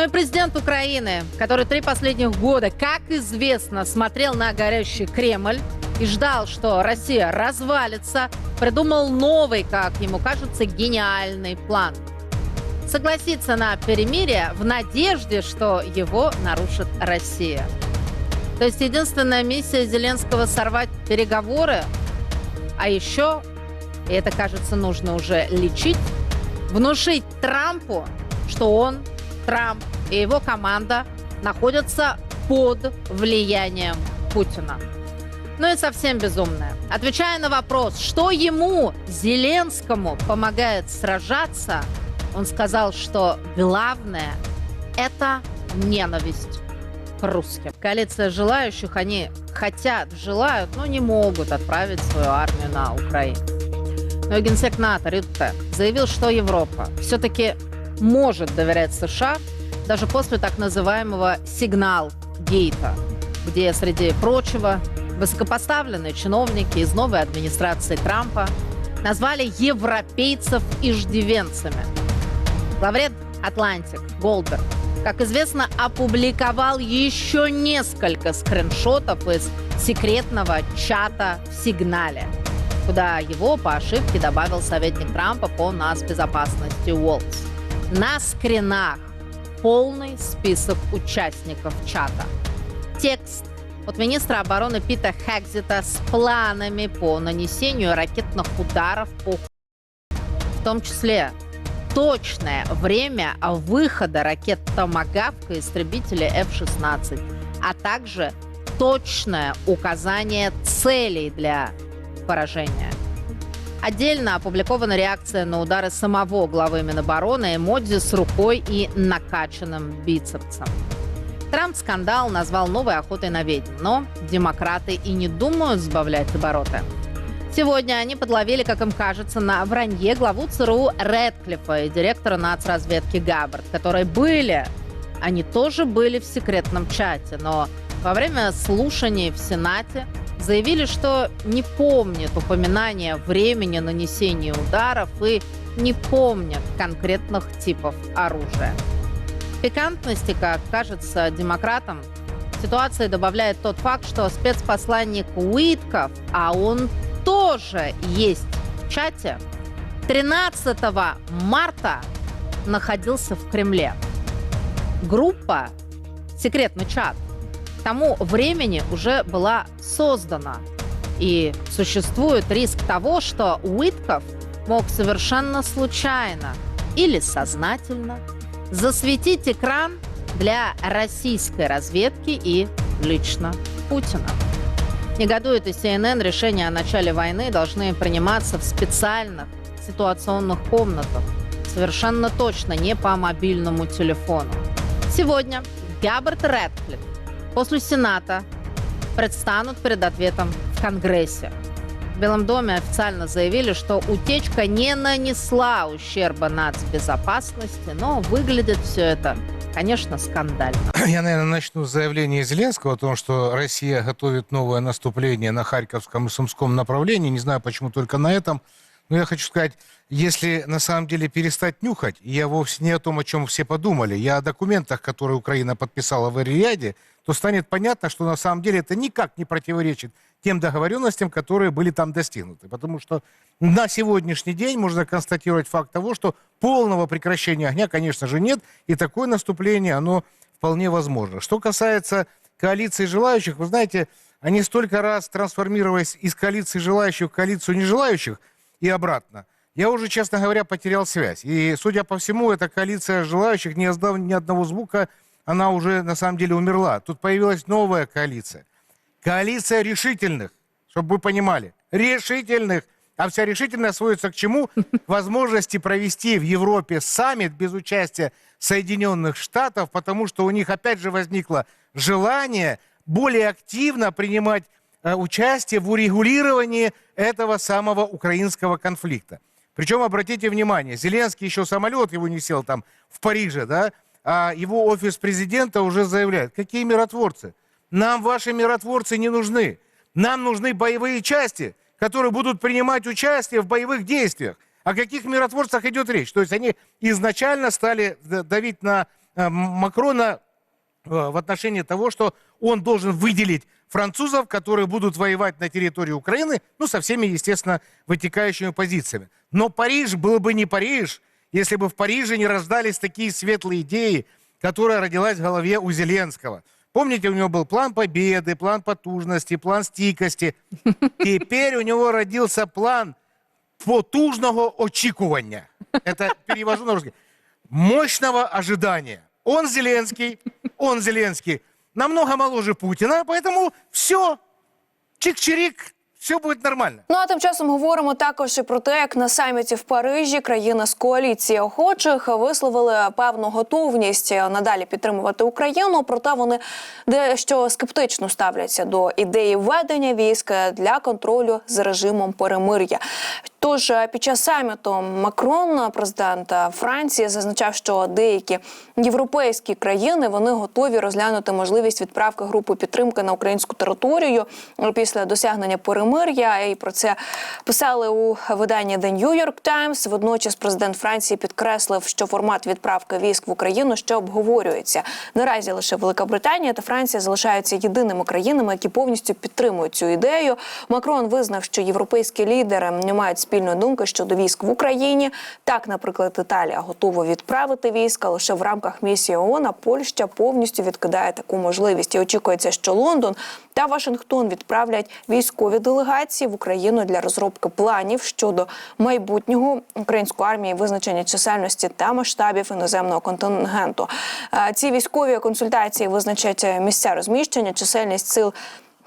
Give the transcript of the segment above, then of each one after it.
Ну и президент Украины, который три последних года, как известно, смотрел на горящий Кремль и ждал, что Россия развалится, придумал новый, как ему кажется, гениальный план. Согласиться на перемирие в надежде, что его нарушит Россия. То есть единственная миссия Зеленского сорвать переговоры, а еще, и это кажется нужно уже лечить, внушить Трампу, что он, Трамп и его команда находятся под влиянием Путина. Ну и совсем безумное. Отвечая на вопрос, что ему, Зеленскому, помогает сражаться, он сказал, что главное – это ненависть к русским. Коалиция желающих, они хотят, желают, но не могут отправить свою армию на Украину. Но и генсек НАТО Рютте заявил, что Европа все-таки может доверять США даже после так называемого сигнал-гейта, где, среди прочего, высокопоставленные чиновники из новой администрации Трампа назвали европейцев иждивенцами. Главред Атлантик Голдберг, как известно, опубликовал еще несколько скриншотов из секретного чата в сигнале, куда его по ошибке добавил советник Трампа по нацбезопасности Уолтс. На скринах полный список участников чата. Текст от министра обороны Пита Хекзита с планами по нанесению ракетных ударов по в том числе точное время выхода ракет «Томагавка» истребителя F-16, а также точное указание целей для поражения. Отдельно опубликована реакция на удары самого главы Минобороны эмодзи с рукой и накачанным бицепсом. Трамп скандал назвал новой охотой на ведьм, но демократы и не думают сбавлять обороты. Сегодня они подловили, как им кажется, на вранье главу ЦРУ Редклифа и директора нацразведки Габбард, которые были, они тоже были в секретном чате, но во время слушаний в Сенате заявили, что не помнят упоминания времени нанесения ударов и не помнят конкретных типов оружия. Пикантности, как кажется демократам, ситуации добавляет тот факт, что спецпосланник Уитков, а он тоже есть в чате, 13 марта находился в Кремле. Группа, секретный чат, к тому времени уже была создана. И существует риск того, что Уитков мог совершенно случайно или сознательно засветить экран для российской разведки и лично Путина. Негодует и CNN, решения о начале войны должны приниматься в специальных ситуационных комнатах. Совершенно точно не по мобильному телефону. Сегодня Габбард Рэдклифф после Сената предстанут перед ответом в Конгрессе. В Белом доме официально заявили, что утечка не нанесла ущерба нацбезопасности, но выглядит все это конечно, скандально. Я, наверное, начну с заявления Зеленского о том, что Россия готовит новое наступление на Харьковском и Сумском направлении. Не знаю, почему только на этом. Но я хочу сказать, если на самом деле перестать нюхать, я вовсе не о том, о чем все подумали, я о документах, которые Украина подписала в Риаде, то станет понятно, что на самом деле это никак не противоречит тем договоренностям, которые были там достигнуты. Потому что на сегодняшний день можно констатировать факт того, что полного прекращения огня, конечно же, нет, и такое наступление, оно вполне возможно. Что касается коалиции желающих, вы знаете, они столько раз трансформировались из коалиции желающих в коалицию нежелающих и обратно. Я уже, честно говоря, потерял связь. И, судя по всему, эта коалиция желающих, не издав ни одного звука, она уже на самом деле умерла. Тут появилась новая коалиция. Коалиция решительных, чтобы вы понимали. Решительных. А вся решительность сводится к чему? К возможности провести в Европе саммит без участия Соединенных Штатов, потому что у них опять же возникло желание более активно принимать э, участие в урегулировании этого самого украинского конфликта. Причем, обратите внимание, Зеленский еще самолет его не сел там в Париже, да, а его офис президента уже заявляет, какие миротворцы? Нам ваши миротворцы не нужны. Нам нужны боевые части, которые будут принимать участие в боевых действиях. О каких миротворцах идет речь? То есть они изначально стали давить на э, Макрона э, в отношении того, что он должен выделить французов, которые будут воевать на территории Украины, ну, со всеми, естественно, вытекающими позициями. Но Париж был бы не Париж, если бы в Париже не рождались такие светлые идеи, которая родилась в голове у Зеленского. Помните, у него был план победы, план потужности, план стійкости. Теперь у него родился план потужного очікування. Это перевожу на русский. Мощного ожидания. Он Зеленский, он Зеленский намного моложе Путина, поэтому все, чик-чирик, все будет нормально. Ну а тим часом говоримо також і про те, як на саміті в Парижі країни з коаліції охочих висловили певну готовність надалі підтримувати Україну. Проте вони дещо скептично ставляться до ідеї введення військ для контролю з режимом перемир'я. Тож е, під час саміту Макрон, президент е, Франції, зазначав, що деякі європейські країни вони готові розглянути можливість відправки групи підтримки на українську територію після досягнення перемир'я. І про це писали у виданні The New York Times. Водночас президент Франції підкреслив, що формат відправки військ в Україну ще обговорюється. Наразі лише Велика Британія та Франція залишаються єдиними країнами, які повністю підтримують цю ідею. Макрон визнав, що європейські лідери не мають спільної думки щодо військ в Україні. Так, наприклад, Італія готова відправити війська лише в рамках місії ООН, а Польща повністю відкидає таку можливість. І очікується, що Лондон та Вашингтон відправлять військові делегації в Україну для розробки планів щодо майбутнього української армії, визначення чисельності та масштабів іноземного контингенту. Е, Ці військові консультації визначать місця розміщення, чисельність сил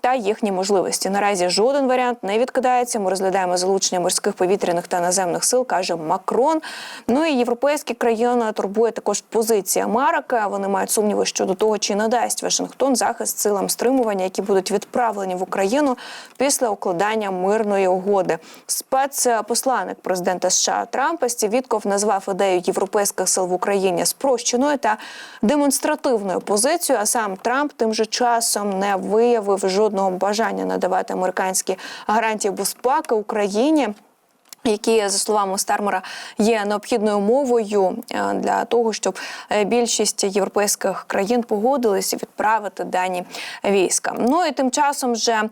та їхні можливості. Наразі жоден варіант не відкидається. Ми розглядаємо залучення морських повітряних та наземних сил, каже Макрон. Ну і європейські країни турбує також позиція Марaka. Вони мають сумніви щодо того, чи надасть Вашингтон захист силам стримування, які будуть відправлені в Україну після укладання мирної угоди. Спецпосланник президента США Трампа Стів назвав ідею європейських сил в Україні спрощеною та демонстративною позицією. А сам Трамп тим же часом не виявив жодного бажання надавати американські гарантії безпеки Україні. Які за словами Стармера є необхідною мовою е, для того, щоб е, більшість європейських країн погодилися відправити дані війська. Ну і тим часом вже.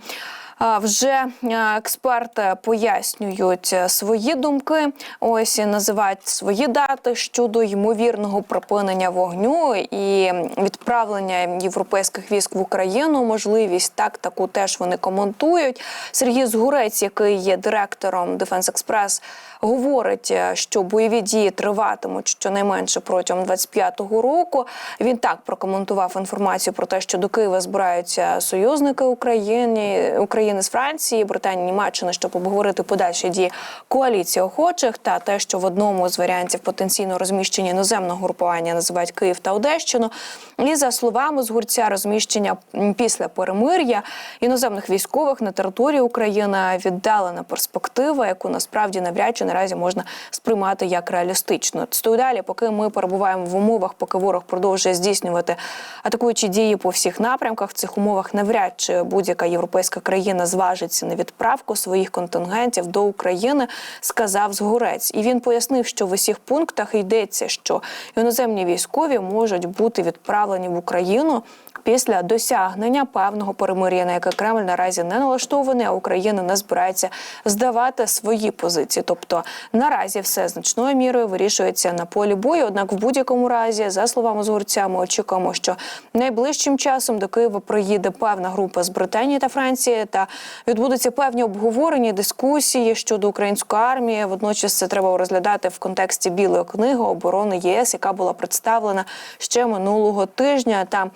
Вже е, експерти пояснюють е, свої думки. Ось називають свої дати щодо ймовірного припинення вогню і відправлення європейських військ в Україну. Можливість так таку теж вони коментують. Сергій Згурець, який є директором Дефенс Експрес, говорить, е, що бойові дії триватимуть щонайменше протягом 25-го року. Він так прокоментував інформацію про те, що до Києва збираються союзники України з Франції, Британії, Німеччини, щоб обговорити подальші дії коаліції охочих, та те, що в одному з варіантів потенційно розміщення іноземного групування називають Київ та Одещину. І за словами згурця, розміщення після перемир'я іноземних військових на території України віддалена перспектива, яку насправді навряд чи наразі можна сприймати як реалістично. Стою далі, поки ми перебуваємо в умовах, поки ворог продовжує здійснювати атакуючі дії по всіх напрямках. В цих умовах навряд чи будь-яка європейська країна зважиться на відправку своїх контингентів до України, сказав Згурець. І він пояснив, що в усіх пунктах йдеться, що іноземні військові можуть бути відправлені в Україну. Після досягнення певного перемир'я, на яке Кремль наразі не налаштований, а Україна не збирається здавати свої позиції. Тобто наразі все значною мірою вирішується на полі бою. Однак, в будь-якому разі, за словами згурця, ми очікуємо, що найближчим часом до Києва приїде певна група з Британії та Франції, та відбудуться певні обговорення, дискусії щодо української армії. Водночас це треба розглядати в контексті білої книги оборони ЄС, яка була представлена ще минулого тижня. Там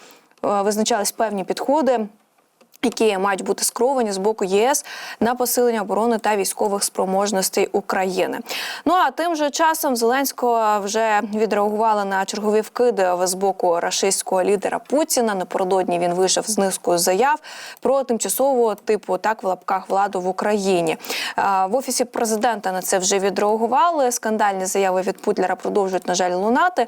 визначались певні підходи. Які мають бути скеровані з боку ЄС на посилення оборони та військових спроможностей України. Ну а тим же часом Зеленського вже відреагували на чергові вкиди з боку рашистського лідера Путіна. Напередодні він вийшов з низкою заяв про тимчасову типу так в лапках владу в Україні. В офісі президента на це вже відреагували. Скандальні заяви від Путлера продовжують на жаль лунати.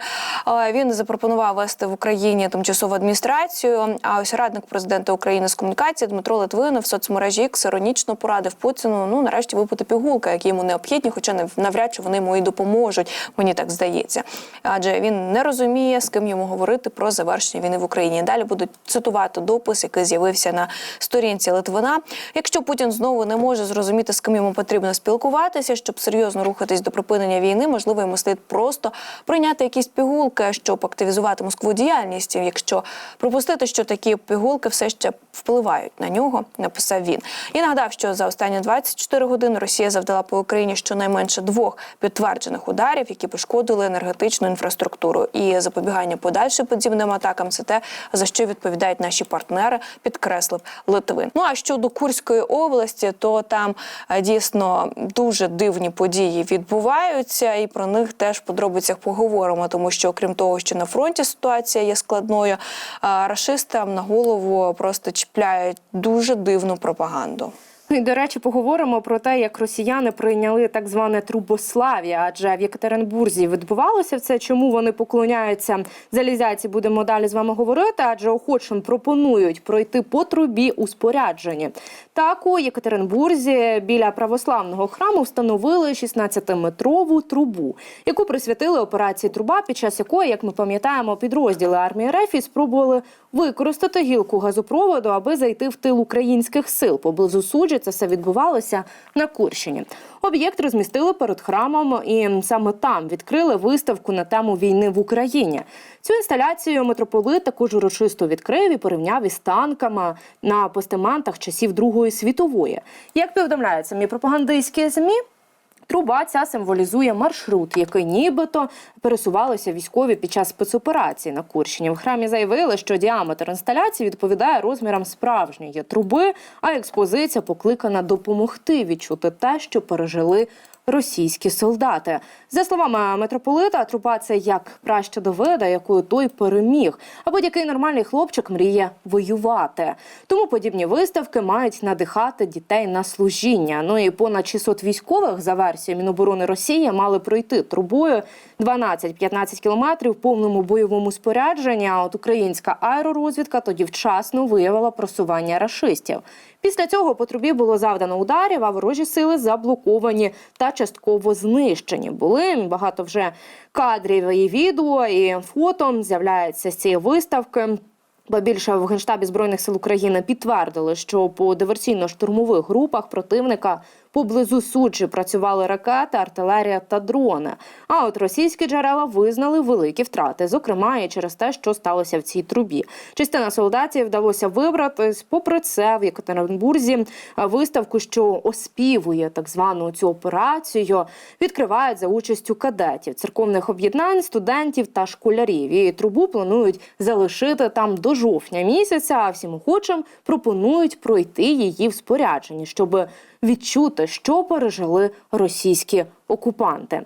Він запропонував вести в Україні тимчасову адміністрацію. А ось радник президента України з комунікації комунікації Дмитро Литвин в соцмережі X іронічно порадив Путіну ну нарешті випити пігулки, які йому необхідні, хоча не навряд чи вони йому і допоможуть. Мені так здається. Адже він не розуміє, з ким йому говорити про завершення війни в Україні. Далі будуть цитувати допис, який з'явився на сторінці Литвина. Якщо Путін знову не може зрозуміти, з ким йому потрібно спілкуватися, щоб серйозно рухатись до припинення війни, можливо, йому слід просто прийняти якісь пігулки, щоб активізувати Москву діяльність. Якщо припустити, що такі пігулки все ще впливають на нього, написав він. І нагадав, що за останні 24 години Росія завдала по Україні щонайменше двох підтверджених ударів, які пошкодили енергетичну інфраструктуру. І запобігання подальшим подібним атакам це те, за що відповідають наші партнери, підкреслив Литвин. Ну а щодо Курської області, то там е, дійсно дуже дивні події відбуваються, і про них теж в подробицях поговоримо, тому що окрім того, що на фронті ситуація є складною, рашистам на голову просто чіпляють дуже дивну пропаганду. І, до речі, поговоримо про те, як росіяни прийняли так зване трубослав'я, адже в Єкатеринбурзі відбувалося це. Чому вони поклоняються залізяці? Будемо далі з вами говорити. Адже охочим пропонують пройти по трубі у спорядженні. Так у Єкатеринбурзі біля православного храму встановили 16-метрову трубу, яку присвятили операції труба, під час якої, як ми пам'ятаємо, підрозділи армії РФ спробували використати гілку газопроводу, аби зайти в тил українських сил. Поблизу суджі це все відбувалося на Курщині. Об'єкт розмістили перед храмом, і саме там відкрили виставку на тему війни в Україні. Цю інсталяцію митрополит також урочисто відкрив і порівняв із танками на постаментах часів Другої світової. Як повідомляють самі пропагандистські змі. Труба ця символізує маршрут, який нібито пересувалися військові під час спецоперації на Курщині. В храмі заявили, що діаметр інсталяції відповідає розмірам справжньої труби, а експозиція покликана допомогти відчути те, що пережили російські солдати. За словами митрополита, труба це як праща Давида, якою той переміг. А будь-який нормальний хлопчик мріє воювати. Тому подібні виставки мають надихати дітей на служіння. Ну і понад 600 військових за версією Міноборони Росії мали пройти трубою 12-15 кілометрів в повному бойовому спорядженні. А от українська аеророзвідка тоді вчасно виявила просування рашистів. Після цього по трубі було завдано ударів, а ворожі сили заблоковані та частково знищені. Були багато вже кадрів і відео, і фото з'являється з цієї виставки. Ба більше в генштабі збройних сил України підтвердили, що по диверсійно-штурмових групах противника поблизу суджі працювали ракети, артилерія та дрони. А от російські джерела визнали великі втрати, зокрема і через те, що сталося в цій трубі. Частина солдатів вдалося вибратись. Попри це, в Єкатеринбурзі виставку, що оспівує так звану цю операцію, відкривають за участю кадетів, церковних об'єднань, студентів та школярів. І трубу планують залишити там до жовтня місяця. А всім охочим пропонують пройти її в спорядженні, щоб відчути, що пережили російські окупанти.